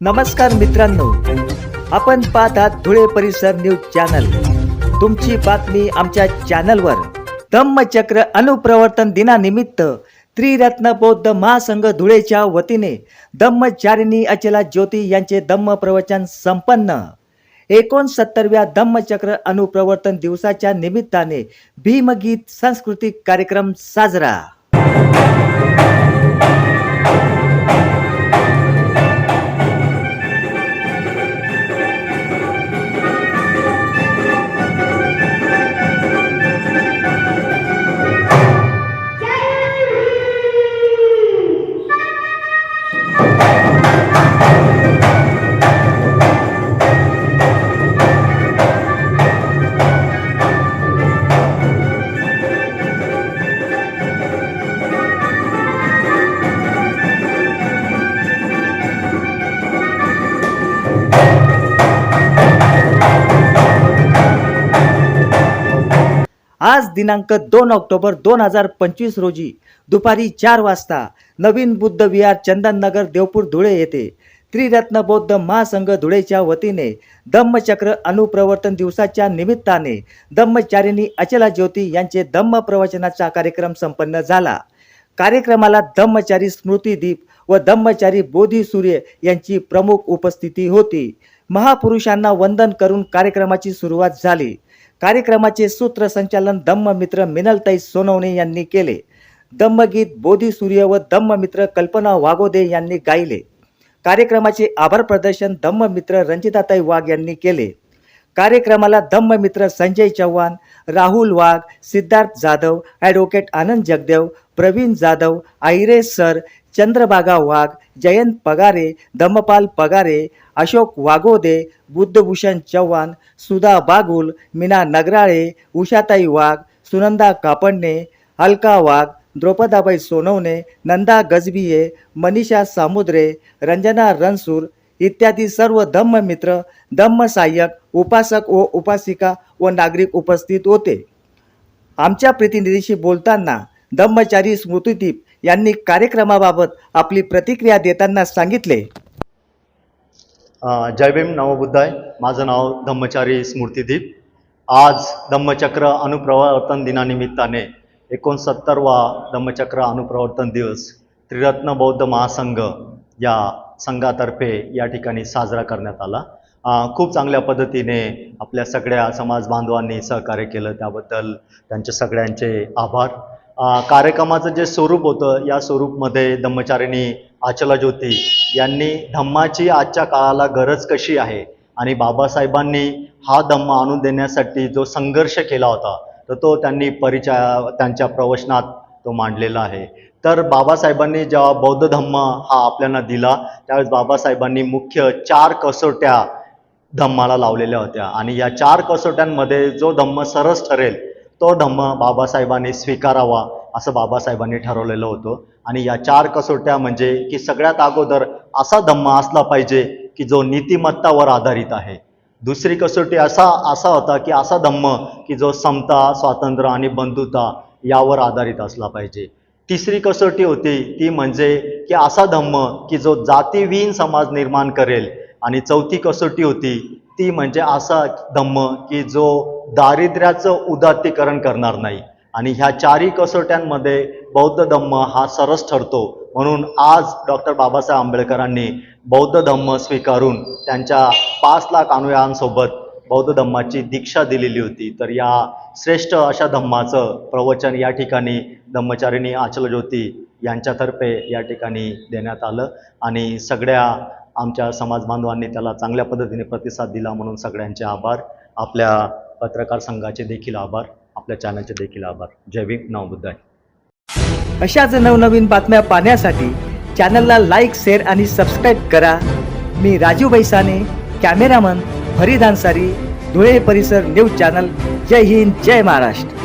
नमस्कार मित्रांनो आपण पाहतात धुळे परिसर न्यूज चॅनल. तुमची बातमी आमच्या चॅनलवर. धम्मचक्र अनुप्रवर्तन दिनानिमित्त त्रिरत्न बौद्ध महासंघ धुळेच्या वतीने धम्मचारिणी अचला ज्योती यांचे धम्म प्रवचन संपन्न. एकोणसत्तरव्या धम्मचक्र अनुप्रवर्तन दिवसाच्या निमित्ताने भीमगीत सांस्कृतिक कार्यक्रम साजरा. आज दिनांक दोन ऑक्टोबर दोन हजार पंचवीस रोजी दुपारी चार वाजता नवीन बुद्ध विहार चंदननगर देवपूर धुळे येथे त्रिरत्न बौद्ध महासंघ धुळेच्या वतीने धम्मचक्र अनुप्रवर्तन दिवसाच्या निमित्ताने धम्मचारिणी अचला ज्योती यांचे धम्म प्रवचनाचा कार्यक्रम संपन्न झाला. कार्यक्रमाला धम्मचारी स्मृतीदीप व धम्मचारी बोधी सूर्य यांची प्रमुख उपस्थिती होती. महापुरुषांना वंदन करून कार्यक्रमाची सुरुवात झाली. कार्यक्रमाचे सूत्रसंचालन धम्ममित्र मिनलताई सोनवणे यांनी केले. दम्मगीत बोधी सूर्य व धम्ममित्र कल्पना वागोदे यांनी गायले. कार्यक्रमाचे आभार प्रदर्शन धम्ममित्र रंजिताताई वाघ यांनी केले. कार्यक्रमाला धम्ममित्र संजय चव्हाण राहुल वाघ सिद्धार्थ जाधव ॲडव्होकेट आनंद जगदेव प्रवीण जाधव आहिरे सर चंद्रबागा वाघ जयंत पगारे धम्मपाल पगारे अशोक वाघोदे बुद्धभूषण चव्हाण सुधा बागुल मीना नगराळे उषाताई वाघ सुनंदा कापडणे अलका वाघ द्रौपदाबाई सोनवणे नंदा गजबिये मनीषा सामुद्रे रंजना रणसूर इत्यादी सर्व धम्म मित्र धम्म सहाय्यक उपासक व उपासिका व नागरिक उपस्थित होते. आमच्या प्रतिनिधीशी बोलताना धम्मचारी स्मृतिदीप यांनी कार्यक्रमाबाबत आपली प्रतिक्रिया देताना सांगितले. जय भीम नवबुद्धाय माझं नाव धम्मचारी स्मृतिदीप. आज धम्मचक्र अनुप्रवर्तन दिनानिमित्ताने एकोणसत्तरवा धम्मचक्र अनुप्रवर्तन दिवस त्रिरत्न बौद्ध महासंघ या संघातर्फे या ठिकाणी साजरा करण्यात आला. खूप चांगल्या पद्धतीने आपल्या सगळ्या समाज बांधवांनी सहकार्य केलं. त्याबद्दल त्यांचे सगळ्यांचे आभार. कार्यक्रमाचं जे स्वरूप होतं या स्वरूपमध्ये धम्मचारिणी आचला ज्योती यांनी धम्माची आजच्या काळाला गरज कशी आहे? आणि बाबासाहेबांनी हा धम्म आणून देण्यासाठी जो संघर्ष केला होता तर तो त्यांनी परिचया त्यांच्या प्रवचनात तो मांडलेला आहे. तर बाबासाहेबांनी जेव्हा बौद्ध धम्म हा आपल्याला दिला त्यावेळेस बाबासाहेबांनी मुख्य चार कसोट्या धम्माला लावलेल्या होत्या. आणि या चार कसोट्यांमध्ये जो धम्म सरस ठरेल तो धम्म बाबासाहेबांनी स्वीकारावा असं बाबासाहेबांनी ठरवलेलं होतं. आणि या चार कसोट्या म्हणजे की सगळ्यात अगोदर असा धम्म असला पाहिजे की जो नीतिमत्तावर आधारित आहे. दुसरी कसोटी असा असा होता की असा धम्म की जो समता स्वातंत्र्य आणि बंधुता यावर आधारित असला पाहिजे. तिसरी कसोटी होती ती म्हणजे की असा धम्म की जो जातीविहीन समाज निर्माण करेल. आणि चौथी कसोटी होती ती म्हणजे असा धम्म की जो दारिद्र्याचं उदात्तीकरण करणार नाही. आणि ह्या चारही कसोट्यांमध्ये बौद्ध धम्म हा सरस ठरतो. म्हणून आज डॉक्टर बाबासाहेब आंबेडकरांनी बौद्ध धम्म स्वीकारून त्यांच्या पाच लाख अनुयायांसोबत बौद्ध धम्माची दीक्षा दिलेली होती. तर या श्रेष्ठ अशा धम्माचं प्रवचन या ठिकाणी धम्मचारिणी आचल ज्योती यांच्यातर्फे या ठिकाणी देण्यात आलं. आणि सगळ्या आमच्या समाज बांधवांनी त्याला चांगल्या पद्धतीने प्रतिसाद दिला म्हणून सगळ्यांचे आभार. आपल्या पत्रकार संघाचे देखील आभार. आपल्या चॅनलचे देखील आभार. जय भीम. नवबुद्धाय अशाच नवनवीन बातम्या पाहण्यासाठी चॅनलला लाईक शेअर आणि सबस्क्राईब करा. मी राजू बैसाने कॅमेरामन फरीद अन्सारी धुळे परिसर न्यूज चॅनल जय हिंद जय महाराष्ट्र.